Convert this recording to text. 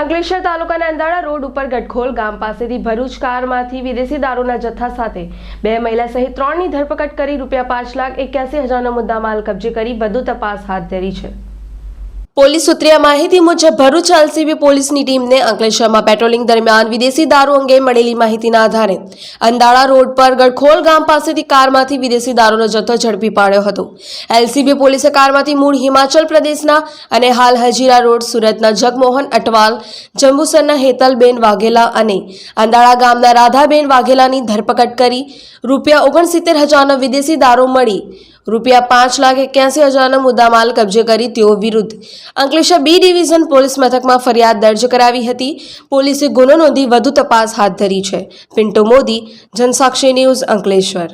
અંકલેશ્વર તાલુકાના અંદાળા રોડ ઉપર ગઢખોલ ગામ પાસેથી ભરૂચ કારમાંથી વિદેશી દારૂના જથ્થા સાથે બે મહિલા સહિત ત્રણની ધરપકડ કરી રૂપિયા પાંચ લાખ એક્યાસી હજારનો મુદ્દામાલ કબજે કરી વધુ તપાસ હાથ ધરી છે. પોલીસ સૂત્રીય માહિતી મુજબ ભરૂચ એલસીબી પોલીસની ટીમને અંકલેશ્વરમાં પેટ્રોલિંગ દરમિયાન વિદેશી દારૂ અંગે મળેલી માહિતીના આધારે અંદાળા રોડ પર ગડખોલ ગામ પાસેથી કારમાંથી વિદેશી દારૂનો જથ્થો ઝડપી પાડ્યો હતો. એલસીબી પોલીસે કારમાંથી મૂળ હિમાચલ પ્રદેશના અને હાલ હજીરા રોડ સુરતના જગમોહન અટવાલ, જંબુસરના હેતલબેન વાઘેલા અને અંદાળા ગામના રાધાબેન વાઘેલાની ધરપકડ કરી રૂપિયા ઓગણસિત્તેર હજારનો વિદેશી દારૂ મળી રૂપિયા પાંચ લાખ એક્યાસી હજારનો મુદ્દામાલ કબજે કરી તેઓ વિરુદ્ધ. અંકલેશ્વર બી ડિવિઝન પોલીસ મથકમાં ફરિયાદ દર્જ કરાવી હતી. પોલીસે ગુનો નોંધી વધુ તપાસ હાથ ધરી છે. પિન્ટો મોદી, જનસાક્ષી ન્યૂઝ અંકલેશ્વર.